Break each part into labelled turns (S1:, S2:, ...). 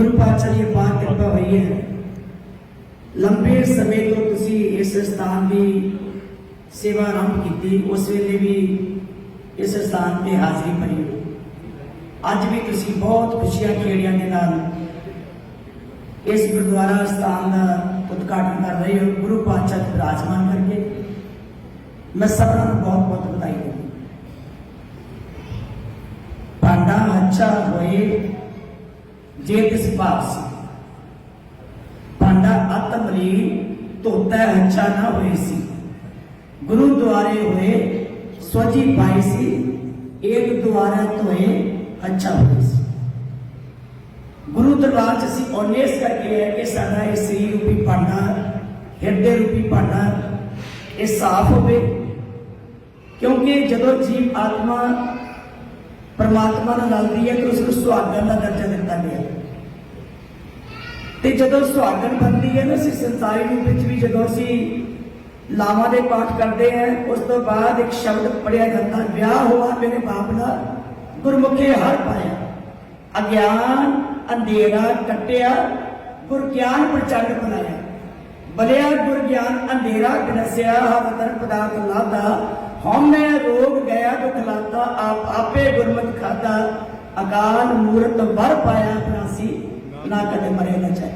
S1: ਗੁਰੂ ਪਾਤਸ਼ਾਹ ਦੀ ਅਪਾਰ ਕਿਰਪਾ ਹੋਈ ਹੈ ਲੰਬੇ ਸਮੇਂ ਤੋਂ ਤੁਸੀਂ ਇਸ ਸਥਾਨ ਦੀ ਸੇਵਾ ਆਰੰਭ ਕੀਤੀ ਉਸ ਵੇਲੇ ਵੀ ਇਸ ਸਥਾਨ ਤੇ ਹਾਜ਼ਰੀ ਭਰੀ ਅੱਜ ਵੀ ਤੁਸੀਂ ਬਹੁਤ ਖੁਸ਼ੀਆਂ ਖੇੜੀਆਂ ਦੇ ਨਾਲ ਇਸ ਗੁਰਦੁਆਰਾ ਸਥਾਨ ਦਾ ਉਦਘਾਟਨ ਕਰ ਰਹੇ ਹੋ ਗੁਰੂ ਪਾਤਸ਼ਾਹ ਦੇ ਵਿਰਾਜਮਾਨ ਕਰਕੇ ਮੈਂ ਸਭਨਾਂ ਨੂੰ ਬਹੁਤ ਬਹੁਤ ਵਧਾਈ ਦਿੰਦਾ ਭਾਂਡਾ ਅੱਛਾ ਹੋਏ ਜੇ ਤਿਸ ਪਾਸ ਭਾਂਡਾ ਆਤਮਲੀ ਧੋਤਾ ਅੱਛਾ ਨਾ ਹੋਏ ਸੀ, ਗੁਰੂ ਦੁਆਰੇ ਹੋਏ ਸਵਜੀ ਪਾਈ ਸੀ ਇੱਕ ਦੁਆਰਾ ਧੋਏ ਅੱਛਾ ਹੋਏ ਸੀ। ਗੁਰੂ ਦਰਬਾਰ ਚ ਅਸੀਂ ਓਨੇਸ ਕਰਕੇ ਹੈ ਕਿ ਸਾਡਾ ਇਹ ਸਰੀਰ ਰੂਪੀ ਭਾਂਡਾ, ਹਿਰਦੇ ਰੂਪੀ ਭਾਂਡਾ, ਇਹ ਸਾਫ਼ ਹੋਵੇ, ਕਿਉਂਕਿ ਜਦੋਂ ਜੀਵ ਆਤਮਾ ਪਰਮਾਤਮਾ ਨਾਲ ਰਲਦੀ ਹੈ ਕਿ ਉਸ ਨੂੰ ਸੁਹਾਗਣ ਦਾ ਦਰਜਾ ਦਿੱਤਾ ਗਿਆ ਤੇ ਜਦੋਂ ਸੁਹਾਗਣ ਬਣਦੀ ਹੈ ਨਾ, ਅਸੀਂ ਸੰਸਾਰੀ ਰੂਪ ਵਿੱਚ ਵੀ ਜਦੋਂ ਅਸੀਂ ਲਾਵਾਂ ਦੇ ਪਾਠ ਕਰਦੇ ਹਾਂ, ਉਸ ਤੋਂ ਬਾਅਦ ਇੱਕ ਸ਼ਬਦ ਪੜਿਆ ਜਾਂਦਾ, ਵਿਆਹ ਹੋਆ, ਮੇਰੇ ਬਾਪ ਦਾ ਗੁਰਮੁਖੇ ਹਰ ਪਾਇਆ। ਅਗਿਆਨ ਅੰਧੇਰਾ ਕੱਟਿਆ, ਗੁਰ ਗਿਆਨ ਪ੍ਰਚੰਡ ਬਣਾਇਆ। ਬਲਿਆ ਗੁਰ ਗਿਆਨ ਅੰਧੇਰਾ ਗਨਸਿਆ ਹਵਤਰ ਪਦਾਰਥ ਲਾਦਾ ਆਪ ਆਪੇ ਗੁਰਮਤਿ ਖਾਦਾ ਅਕਾਲ ਮੂਰਤ ਵਰ ਪਾਇਆ ਅਪਨਾਸੀ ਨਾ ਕਦੇ ਮਰੇ ਨਾ ਚਾਹੇ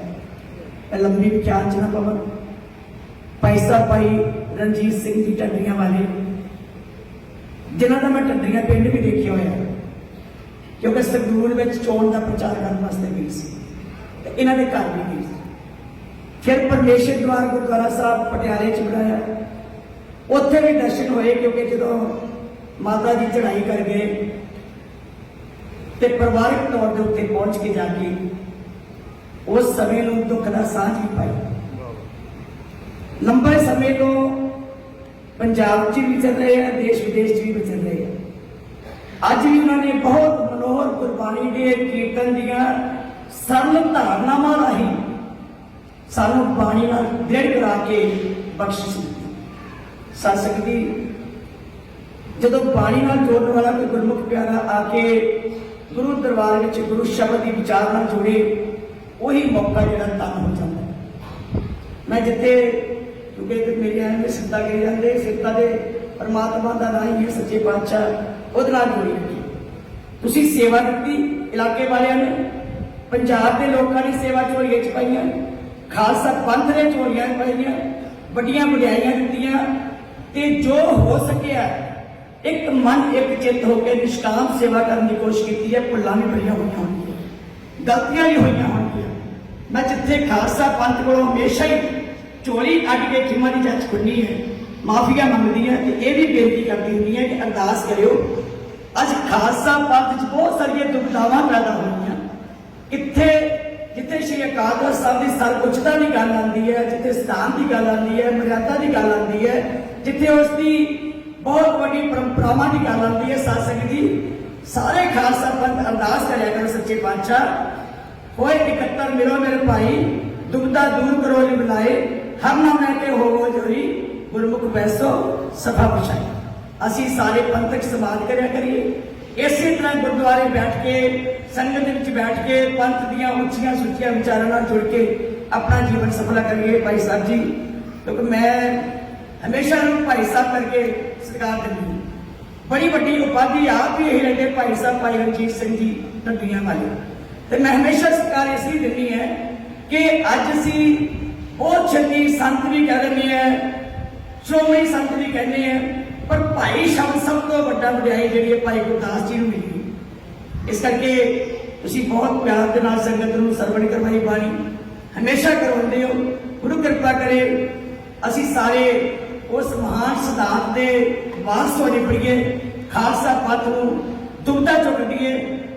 S1: ਇਹ ਲੰਬੀ ਵਿਖਿਆਨ ਚ ਨਾ ਪਵਨ ਪੈਸਾ ਭਾਈ ਰਣਜੀਤ ਸਿੰਘ ਜੀ ਟੱਡੀਆਂ ਵਾਲੇ ਜਿਨ੍ਹਾਂ ਦਾ ਮੈਂ ਟੱਡੀਆਂ ਪਿੰਡ ਵੀ ਦੇਖਿਆ ਹੋਇਆ ਕਿਉਂਕਿ ਸੰਗਰੂਰ ਵਿੱਚ ਚੋਣ ਦਾ ਪ੍ਰਚਾਰ ਕਰਨ ਵਾਸਤੇ ਗਈ ਸੀ ਤੇ ਇਹਨਾਂ ਦੇ ਘਰ ਵੀ ਗਈ ਸੀ ਫਿਰ ਪਰਮੇਸ਼ਰ ਦਵਾਰ ਗੁਰਦੁਆਰਾ ਸਾਹਿਬ ਪਟਿਆਲੇ ਚ ਬਣਾਇਆ ਉੱਥੇ ਵੀ ਦਰਸ਼ਨ ਹੋਏ ਕਿਉਂਕਿ ਜਦੋਂ ਮਾਤਾ ਦੀ ਚੜ੍ਹਾਈ ਕਰ ਗਏ ਤੇ ਪਰਿਵਾਰਕ ਤੌਰ ਦੇ ਉੱਤੇ ਪਹੁੰਚ ਕੇ ਜਾ ਕੇ ਉਸ ਸਮੇਂ ਨੂੰ ਦੁੱਖ ਦਾ ਸਾਂਝ ਵੀ ਪਾਈ। ਲੰਬੇ ਸਮੇਂ ਤੋਂ ਪੰਜਾਬ 'ਚ ਵੀ ਚੱਲ ਰਹੇ ਆ, ਦੇਸ਼ ਵਿਦੇਸ਼ 'ਚ ਵੀ ਚੱਲ ਰਹੇ ਆ। ਅੱਜ ਵੀ ਉਹਨਾਂ ਨੇ ਬਹੁਤ ਮਨੋਹਰ ਗੁਰਬਾਣੀ ਦੇ ਕੀਰਤਨ ਦੀਆਂ ਸਰਲ ਧਾਰਨਾਵਾਂ ਰਾਹੀਂ ਸਾਨੂੰ ਬਾਣੀ ਨਾਲ ਦ੍ਰਿੜ ਕਰਾ ਕੇ ਬਖਸ਼ਿਸ਼ ਦਿੱਤੀ। ਸਤਿਸੰਗ ਦੀ ਜਦੋਂ ਬਾਣੀ ਨਾਲ ਜੋੜਨ ਵਾਲਾ ਕੋਈ ਗੁਰਮੁਖ ਪਿਆਰਾ ਆ ਕੇ ਗੁਰੂ ਦਰਬਾਰ ਵਿੱਚ ਗੁਰੂ ਸ਼ਬਦ ਦੀ ਵਿਚਾਰ ਨਾਲ ਜੁੜੇ, ਉਹੀ ਮੌਕਾ ਜਿਹੜਾ ਤਨ ਹੋ ਜਾਂਦਾ ਮੈਂ ਜਿੱਥੇ, ਕਿਉਂਕਿ ਇੱਕ ਮੇਰੇ ਆਂ ਵਿੱਚ ਸਿੱਧਾ ਕਹੀ ਜਾਂਦੇ, ਸਿੱਧਾ ਦੇ ਪਰਮਾਤਮਾ ਦਾ ਨਾਂ ਹੀ ਹੈ ਸੱਚੇ ਪਾਤਸ਼ਾਹ, ਉਹਦੇ ਨਾਲ ਜੁੜੀ ਰੱਖੀ ਤੁਸੀਂ ਸੇਵਾ ਦਿੱਤੀ ਇਲਾਕੇ ਵਾਲਿਆਂ ਨੇ, ਪੰਜਾਬ ਦੇ ਲੋਕਾਂ ਦੀ ਸੇਵਾ ਝੋਲੀਏ ਚ ਪਾਈਆਂ, ਖਾਲਸਾ ਪੰਥ ਨੇ ਝੋਲੀਆਂ ਪਾਈਆਂ, ਵੱਡੀਆਂ ਵਡਿਆਈਆਂ ਦਿੱਤੀਆਂ, ਤੇ ਜੋ ਹੋ ਸਕਿਆ ਇੱਕ ਮਨ, ਇੱਕ ਚਿੱਤ ਹੋ ਕੇ ਨਿਸ਼ਕਾਮ ਸੇਵਾ ਕਰਨ ਦੀ ਕੋਸ਼ਿਸ਼ ਕੀਤੀ ਹੈ, ਭੁੱਲਾਂ ਵੀ ਬੜੀਆਂ ਹੋਈਆਂ ਹੋਣਗੀਆਂ ਗਲਤੀਆਂ ਵੀ ਹੋਈਆਂ ਹੋਣਗੀਆਂ ਮੈਂ ਜਿੱਥੇ ਖਾਲਸਾ ਪੰਥ ਕੋਲੋਂ ਹਮੇਸ਼ਾ ਹੀ ਚੋਰੀ ਅੱਡ ਕੇ ਖਿਮਾ ਦੀ ਜੱਜ ਖੁੱਲੀ ਹੈ, ਮਾਫੀਆ ਮੰਗਦੀ ਹੈ ਤੇ ਇਹ ਵੀ ਬੇਨਤੀ ਕਰਦੀ ਹੁੰਦੀ ਹੈ ਕਿ ਅਰਦਾਸ ਕਰਿਓ, ਅੱਜ ਖਾਲਸਾ ਪੰਥ 'ਚ ਬਹੁਤ ਸਾਰੀਆਂ ਦੁਬਿਧਾਵਾਂ ਪੈਦਾ ਹੋਈਆਂ। ਇੱਥੇ ਜਿੱਥੇ ਸ਼੍ਰੀ ਅਕਾਲ ਤਖਤ ਸਾਹਿਬ ਦੀ ਸਰਉੱਚਤਾ ਦੀ ਗੱਲ ਆਉਂਦੀ ਹੈ, ਜਿੱਥੇ ਸਥਾਨ ਦੀ ਗੱਲ ਆਉਂਦੀ ਹੈ, ਮਰਿਆਦਾ ਦੀ ਗੱਲ ਆਉਂਦੀ ਹੈ, ਜਿੱਥੇ ਉਸ ਦੀ ਬਹੁਤ ਵੱਡੀ ਪਰੰਪਰਾਵਾਂ ਦੀ ਗੱਲ ਆਉਂਦੀ ਹੈ ਸਾਧ ਦੀ ਸਾਰੇ ਖਾਲਸਾ ਪੰਥ ਅਰਦਾਸ ਕਰਿਆ ਕਰੋ ਸੱਚੇ ਪਾਤਸ਼ਾਹ ਹੋਏ ਇਕੱਤਰ ਮਿਲੋ ਮੇਰੇ ਭਾਈ ਦੁਬਦਾ ਦੂਰ ਕਰੋ ਜੀ ਬੁਲਾਏ ਹਰ ਨਾਮ ਲੈ ਕੇ ਹੋਵੋ ਜੋਰੀ ਗੁਰਮੁਖ ਬੈਸੋ ਸਭਾ ਪਛਾਈ ਅਸੀਂ ਸਾਰੇ ਪੰਥਕ ਸਮਾਜ ਕਰਿਆ ਕਰੀਏ ਇਸੇ ਤਰ੍ਹਾਂ ਗੁਰਦੁਆਰੇ ਬੈਠ ਕੇ ਸੰਗਤ ਦੇ ਵਿੱਚ ਬੈਠ ਕੇ ਪੰਥ ਦੀਆਂ ਉੱਚੀਆਂ ਸੁੱਚੀਆਂ ਵਿਚਾਰਾਂ ਨਾਲ ਜੁੜ ਕੇ ਆਪਣਾ ਜੀਵਨ ਸਫਲਾ ਕਰੀਏ ਭਾਈ ਸਾਹਿਬ ਜੀ ਕਿਉਂਕਿ ਮੈਂ ਹਮੇਸ਼ਾ ਨੂੰ ਭਾਈ ਸਾਹਿਬ ਕਰਕੇ ਸਤਿਕਾਰ ਦਿੰਦੀ ਬੜੀ ਵੱਡੀ ਉਪਾਧੀ ਆਪ ਵੀ ਇਹ ਲੈਂਦੇ ਭਾਈ ਸਾਹਿਬ, ਭਾਈ ਰਣਜੀਤ ਸਿੰਘ ਜੀ ਟੱਡੀਆਂ ਵਾਲੇ। ਤੇ ਮੈਂ ਹਮੇਸ਼ਾ ਸਤਿਕਾਰ ਇਸ ਲਈ ਦਿੰਦੀ ਹੈ ਕਿ ਅੱਜ ਅਸੀਂ ਬਹੁਤ ਛੇਤੀ ਸੰਤ ਵੀ ਕਹਿ ਦਿੰਦੇ ਆ ਸ਼੍ਰੋਮਣੀ ਸੰਤ ਵੀ ਕਹਿੰਦੇ ਆ ਪਰ ਭਾਈ ਸ਼ਬਦ ਸਭ ਤੋਂ ਵੱਡਾ ਵਡਿਆਈ ਜਿਹੜੀ ਹੈ ਭਾਈ ਗੁਰਦਾਸ ਜੀ ਨੂੰ ਮਿਲੀ ਇਸ ਕਰਕੇ ਤੁਸੀਂ ਬਹੁਤ ਪਿਆਰ ਦੇ ਨਾਲ ਸੰਗਤ ਨੂੰ ਸਰਵਣ ਕਰਵਾਈ ਬਾਣੀ। ਹਮੇਸ਼ਾ ਕਰਵਾਉਂਦੇ ਹੋ, ਗੁਰੂ ਕਿਰਪਾ ਕਰੇ, ਅਸੀਂ ਸਾਰੇ ਉਸ ਮਹਾਨ ਸਿਧਾਂਤ ਦੇ ਵਾਰਸ ਹੋ ਪੜੀਏ ਖਾਲਸਾ ਪੰਥ ਨੂੰ ਦੁਬਦਾ ਚੁੱਕ ਦਈਏ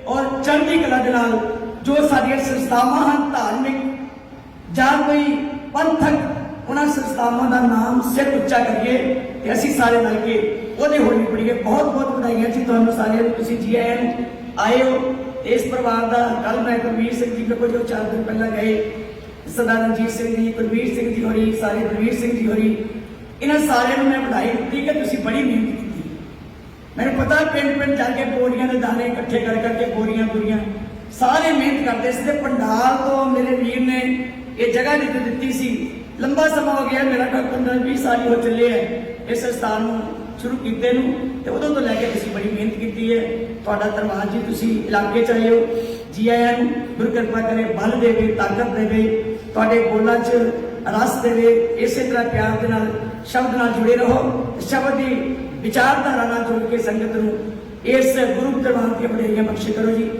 S1: ਔਰ ਚੜ੍ਹਦੀ ਕਲਾ ਦੇ ਨਾਲ ਜੋ ਸਾਡੀਆਂ ਸੰਸਥਾਵਾਂ ਹਨ ਧਾਰਮਿਕ ਜਾਂ ਕੋਈ ਪੰਥਕ ਉਹਨਾਂ ਸੰਸਥਾਵਾਂ ਦਾ ਨਾਮ ਸਿਰ ਉੱਚਾ ਕਰੀਏ ਤੇ ਅਸੀਂ ਸਾਰੇ ਮਿਲ ਕੇ ਉਹਦੇ ਹੋਣੀ ਪੜੀਏ ਬਹੁਤ ਬਹੁਤ ਵਧਾਈਆਂ ਜੀ ਤੁਹਾਨੂੰ ਸਾਰਿਆਂ ਨੂੰ ਤੁਸੀਂ ਜੀ ਆਇਆਂ ਨੂੰ ਆਏ ਹੋ ਇਸ ਪਰਿਵਾਰ ਦਾ ਕੱਲ ਮੈਂ ਗੁਰਵੀਰ ਸਿੰਘ ਜੀ ਕੋਲ ਜੋ ਚਾਰ ਦਿਨ ਪਹਿਲਾਂ ਗਏ ਸਰਦਾਰ ਰਣਜੀਤ ਸਿੰਘ ਜੀ ਗੁਰਵੀਰ ਸਿੰਘ ਜੀ ਹੋਰੀ ਸਾਰੇ ਗੁਰਵੀਰ ਸਿੰਘ ਜੀ ਹੋਰੀ ਇਹਨਾਂ ਸਾਰਿਆਂ ਨੂੰ ਮੈਂ ਵਧਾਈ ਦਿੱਤੀ ਕਿ ਤੁਸੀਂ ਬੜੀ ਮਿਹਨਤ ਕੀਤੀ। ਮੈਨੂੰ ਪਤਾ ਪਿੰਡ ਪਿੰਡ ਜਾ ਕੇ ਬੋਰੀਆਂ ਦੇ ਦਾਣੇ ਇਕੱਠੇ ਕਰ ਕਰਕੇ ਬੋਰੀਆਂ ਬੋਰੀਆਂ। ਸਾਰੇ ਮਿਹਨਤ ਕਰਦੇ ਸੀ ਤੇ ਪੰਡਾਲ ਤੋਂ ਮੇਰੇ ਵੀਰ ਨੇ ਇਹ ਜਗ੍ਹਾ ਜਿੱਤ ਦਿੱਤੀ ਸੀ। ਲੰਬਾ ਸਮਾਂ ਹੋ ਗਿਆ, ਮੇਰਾ ਘਰ 15 20 ਸਾਲ ਹੀ ਹੋ ਚੱਲੇ ਹੈ ਇਸ ਸਥਾਨ ਨੂੰ, ਸ਼ੁਰੂ ਕੀਤੇ ਨੂੰ ਤੇ ਉਦੋਂ ਤੋਂ ਲੈ ਕੇ ਤੁਸੀਂ ਬੜੀ ਮਿਹਨਤ ਕੀਤੀ ਹੈ। ਤੁਹਾਡਾ ਧੰਨਵਾਦ ਜੀ, ਤੁਸੀਂ ਇਲਾਕੇ ਚ ਆਏ ਹੋ। ਜੀ ਆਇਆਂ ਨੂੰ ਗੁਰੂ ਕਿਰਪਾ ਕਰੇ, ਬਲ ਦੇਵੇ, ਤਾਕਤ ਦੇਵੇ। ਤੁਹਾਡੇ ਬੋਲਾਂ 'ਚ ਰਸ ਦੇਵੇ, ਇਸੇ ਤਰ੍ਹਾਂ ਪਿਆਰ ਦੇ ਨਾਲ, ਸ਼ਬਦ ਨਾਲ ਜੁੜੇ ਰਹੋ ਸ਼ਬਦ ਦੀ ਵਿਚਾਰਧਾਰਾ ਨਾਲ ਜੁੜ ਕੇ ਸੰਗਤ ਨੂੰ ਇਸ ਗੁਰੂ ਧਰਮਾਂ ਦੀਆਂ ਬੜਾਈਆਂ ਬਖਸ਼ੇ ਕਰੋ ਜੀ।